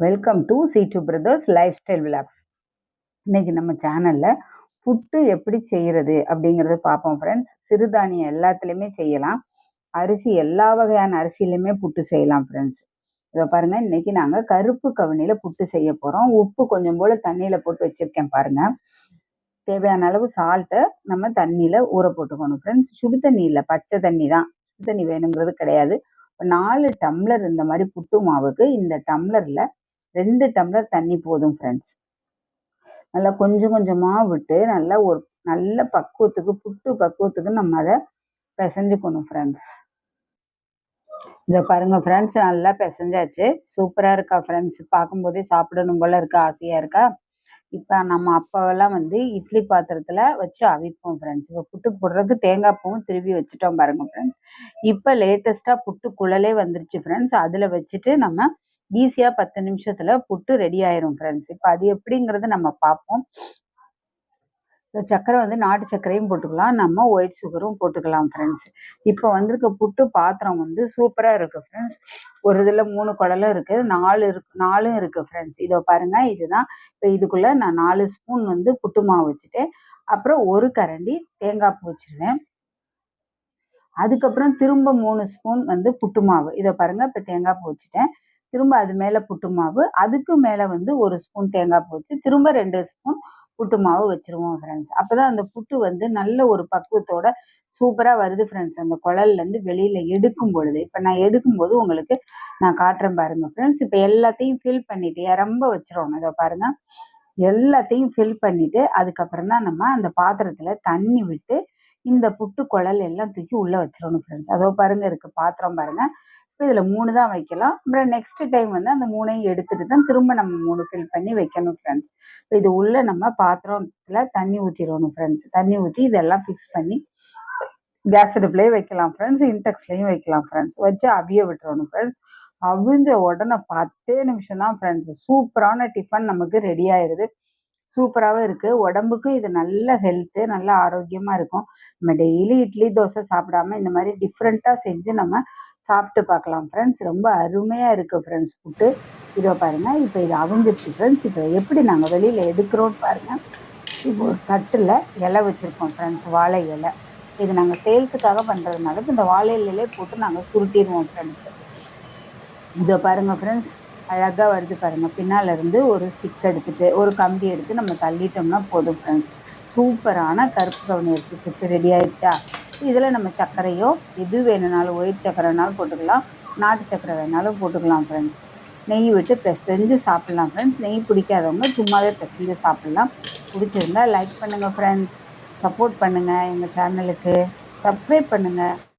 Welcome to C two brothers lifestyle vlogs இன்னைக்கு நம்ம சேனலில் புட்டு எப்படி செய்கிறது அப்படிங்கிறத பார்ப்போம் ஃப்ரெண்ட்ஸ் சிறுதானியம் எல்லாத்துலேயுமே செய்யலாம். அரிசி எல்லா வகையான அரிசியிலையுமே புட்டு செய்யலாம் ஃப்ரெண்ட்ஸ் இதை பாருங்கள் இன்னைக்கு நாங்கள் கருப்பு கவனியில் புட்டு செய்ய போகிறோம் உப்பு கொஞ்சம் போல் தண்ணியில் போட்டு வச்சுருக்கேன் பாருங்கள் தேவையான அளவு சால்ட்டை நம்ம தண்ணியில் ஊற போட்டுக்கணும் ஃப்ரெண்ட்ஸ் சுடு தண்ணி இல்லை பச்சை தண்ணி தான். சுடு தண்ணி வேணுங்கிறது கிடையாது. நாலு டம்ளர் இந்த மாதிரி புட்டு மாவுக்கு இந்த டம்ளரில் ரெண்டு டம்ளர் தண்ணி போதும் ஃப்ரெண்ட்ஸ் நல்லா கொஞ்சம் கொஞ்சமாக விட்டு நல்லா ஒரு நல்ல பக்குவத்துக்கு புட்டு பக்குவத்துக்கு நம்ம அதை பிசைஞ்சுக்கணும் ஃப்ரெண்ட்ஸ் இதை பாருங்க ஃப்ரெண்ட்ஸ் நல்லா பிசைஞ்சாச்சு. சூப்பராக இருக்கா ஃப்ரெண்ட்ஸ் பார்க்கும்போதே சாப்பிடணும் போல இருக்கா ஆசையாக இருக்கா? இப்போ நம்ம அப்பாவெல்லாம் வந்து இட்லி பாத்திரத்தில் வச்சு அவிப்போம் ஃப்ரெண்ட்ஸ் இப்போ புட்டுக்கு போடுறதுக்கு தேங்காய் பூவும் திருவி வச்சுட்டோம் பாருங்க ஃப்ரெண்ட்ஸ் இப்போ லேட்டஸ்ட்டாக புட்டு குழலே வந்துருச்சு ஃப்ரெண்ட்ஸ் அதில் வச்சுட்டு நம்ம ஈஸியாக பத்து நிமிஷத்தில் புட்டு ரெடி ஆயிரும் ஃப்ரெண்ட்ஸ் இப்போ அது எப்படிங்கிறது நம்ம பார்ப்போம். இந்த சர்க்கரை வந்து நாட்டு சர்க்கரையும் போட்டுக்கலாம். நம்ம ஒயிட் சுகரும் போட்டுக்கலாம் ஃப்ரெண்ட்ஸ் இப்போ வந்திருக்க புட்டு பாத்திரம் வந்து சூப்பராக இருக்குது ஃப்ரெண்ட்ஸ் ஒரு இதில் மூணு குடலும் இருக்குது நாலு இருக்கு நாலும் இருக்குது ஃப்ரெண்ட்ஸ் இதோ பாருங்கள் இதுதான். இப்போ இதுக்குள்ளே நான் நாலு ஸ்பூன் வந்து புட்டு மாவு வச்சுட்டேன். அப்புறம் ஒரு கரண்டி தேங்காய் பூ வச்சுருவேன். அதுக்கப்புறம் திரும்ப மூணு ஸ்பூன் வந்து புட்டு மாவு. இதை பாருங்கள் இப்போ தேங்காய் பூ வச்சுட்டேன். திரும்ப அது மேலே புட்டு மாவு அதுக்கு மேலே வந்து ஒரு ஸ்பூன் தேங்காய் பூ வச்சு திரும்ப ரெண்டு ஸ்பூன் புட்டு மாவு வச்சுருவோம் ஃப்ரெண்ட்ஸ் அப்போ தான் அந்த புட்டு வந்து நல்ல ஒரு பக்குவத்தோட சூப்பராக வருது ஃப்ரெண்ட்ஸ் அந்த குழல்லேருந்து வெளியில் எடுக்கும் பொழுது இப்போ நான் எடுக்கும்போது உங்களுக்கு நான் காட்டுறேன் பாருங்கள் ஃப்ரெண்ட்ஸ் இப்போ எல்லாத்தையும் ஃபில் பண்ணிவிட்டு ரொம்ப வச்சிடணும் இதை பாருங்கள் எல்லாத்தையும் ஃபில் பண்ணிவிட்டு அதுக்கப்புறம் தான் நம்ம அந்த பாத்திரத்தில் தண்ணி விட்டு இந்த புட்டு குழல் எல்லாம் தூக்கி உள்ளே வச்சிடணும் ஃப்ரெண்ட்ஸ் அதோ பாருங்க இருக்குது பாத்திரம் பாருங்கள் இப்போ இதில் மூணு தான் வைக்கலாம். அப்புறம் நெக்ஸ்ட் டைம் வந்து அந்த மூணையும் எடுத்துட்டு தான் திரும்ப நம்ம மூணு ஃபில் பண்ணி வைக்கணும் ஃப்ரெண்ட்ஸ் இப்போ இது உள்ளே நம்ம பாத்திரத்தில் தண்ணி ஊற்றிடணும் ஃப்ரெண்ட்ஸ் தண்ணி ஊற்றி இதெல்லாம் ஃபிக்ஸ் பண்ணி கேஸ் அடுப்புலேயே வைக்கலாம் ஃப்ரெண்ட்ஸ் இன்டெக்ஸ்லேயும் வைக்கலாம் ஃப்ரெண்ட்ஸ் வச்சு அவிய விட்டுறணும் ஃப்ரெண்ட்ஸ் அவிஞ்ச உடனே பத்தே நிமிஷம் தான் ஃப்ரெண்ட்ஸ் சூப்பரான டிஃபன் நமக்கு ரெடி ஆயிடுது சூப்பராகவும் இருக்குது உடம்புக்கும் இது நல்ல ஹெல்த்து நல்ல ஆரோக்கியமாக இருக்கும். நம்ம டெய்லி இட்லி தோசை சாப்பிடாம இந்த மாதிரி டிஃப்ரெண்ட்டாக செஞ்சு நம்ம சாப்பிட்டு பார்க்கலாம் ஃப்ரெண்ட்ஸ் ரொம்ப அருமையாக இருக்குது ஃப்ரெண்ட்ஸ் புட்டு இதோ பாருங்கள் இப்போ இது அவிஞ்சிருச்சு ஃப்ரெண்ட்ஸ் இப்போ எப்படி நாங்கள் வெளியில் எடுக்கிறோன்னு பாருங்கள் இப்போ ஒரு தட்டில் இலை வச்சுருக்கோம் ஃப்ரெண்ட்ஸ் வாழை இலை. இது நாங்கள் சேல்ஸுக்காக பண்ணுறதுனால இந்த வாழை இலையிலே போட்டு நாங்கள் சுருட்டிடுவோம் ஃப்ரெண்ட்ஸ் இதோ பாருங்கள் ஃப்ரெண்ட்ஸ் அழகாக வருது பாருங்கள் பின்னால் இருந்து ஒரு ஸ்டிக் எடுத்துகிட்டு ஒரு கம்பி எடுத்து நம்ம தள்ளிட்டோம்னா போதும் ஃப்ரெண்ட்ஸ் சூப்பரான கருப்பு கவுனி அரிசி ரெடி ஆயிடுச்சா? இதில் நம்ம சர்க்கரையோ எது வேணுனாலும் ஒயிட் சர்க்கரைனாலும் போட்டுக்கலாம் நாட்டு சர்க்கரை வேணாலும் போட்டுக்கலாம் ஃப்ரெண்ட்ஸ் நெய் விட்டு பிசைஞ்சு சாப்பிட்லாம் ஃப்ரெண்ட்ஸ் நெய் பிடிக்காதவங்க சும்மாவே பிசைஞ்சு சாப்பிட்லாம். பிடிச்சிருந்தா லைக் பண்ணுங்கள் ஃப்ரெண்ட்ஸ் சப்போர்ட் பண்ணுங்கள் எங்கள் சேனலுக்கு சப்ஸ்கிரைப் பண்ணுங்கள்